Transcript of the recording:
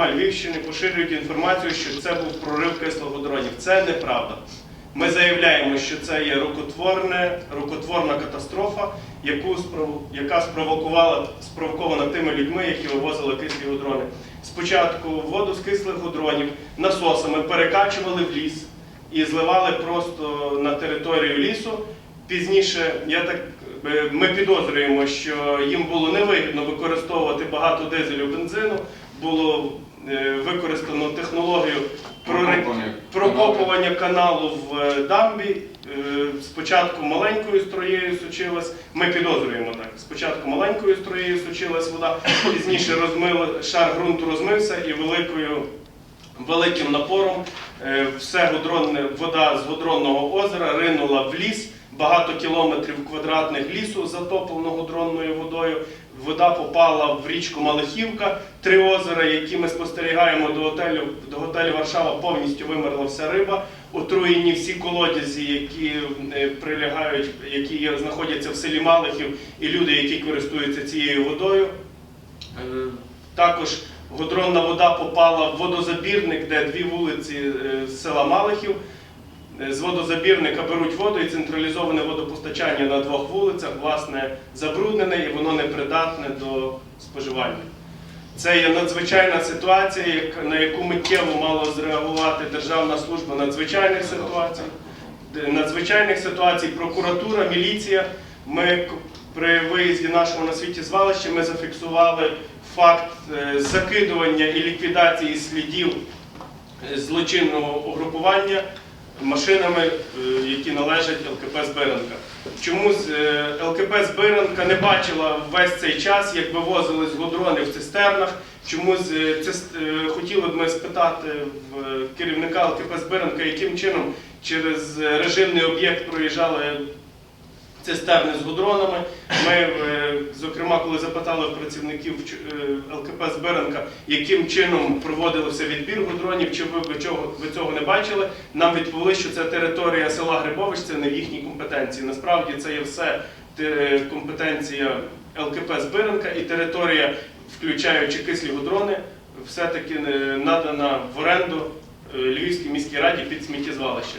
зокрема Львівщини, поширюють інформацію, що це був прорив кислогодронів. Це неправда. Ми заявляємо, що це є рукотворне, рукотворна катастрофа, яку яка спровокувала спровокована тими людьми, які вивозили кислі гудрони. Спочатку воду з кислих гудронів насосами перекачували в ліс і зливали просто на територію лісу. Пізніше я так е, ми підозрюємо, що їм було невигідно використовувати багато дизелю бензину. Було використано технологію прори- Прокопування каналу в е, дамбі. Е, Спочатку маленькою струєю сучилась. Ми підозрюємо так. Спочатку маленькою струєю сучилась вода, пізніше розмила шар ґрунту розмився і великою великим напором е, все вода з гудронного озера ринула в ліс. Багато кілометрів квадратних лісу затоплено гудронною водою. Вода попала в річку Малихівка. Три озера, які ми спостерігаємо до готелю, до готелю Варшава, повністю вимерла вся риба. Отруєні всі колодязі, які е, прилягають, які знаходяться в селі Малихів, і люди, які користуються цією водою. Е, Також гудронна вода попала в водозабірник, де дві вулиці е, села Малихів. Е, З водозабірника беруть воду і централізоване водопостачання на двох вулицях, власне, забруднене і воно непридатне до споживання. Це є надзвичайна ситуація, на яку миттєво мало зреагувати Державна служба надзвичайних ситуацій. Надзвичайних ситуацій, прокуратура, міліція. Ми при виїзді нашого на світі звалища ми зафіксували факт е, закидування і ліквідації слідів е, злочинного угрупування машинами, е, які належать ЛКП Збиранка. Чомусь е, ЛКП Збиранка не бачила весь цей час, як вивозились гудрони в цистернах. Чомусь е, хотіли б ми спитати керівника ЛКП Збиранка, яким чином через режимний об'єкт проїжджали цистерни з гудронами. Ми, е, зокрема, коли запитали працівників е, ЛКП Збиранка, яким чином проводився відбір гудронів, чи ви, чого, ви цього не бачили, нам відповіли, що це територія села Грибович, це не в їхній компетенції. Насправді це є все компетенція ЛКП Збиранка і територія, включаючи кислі гудрони, все-таки е, надана в оренду Львівській міській раді під сміттєзвалище.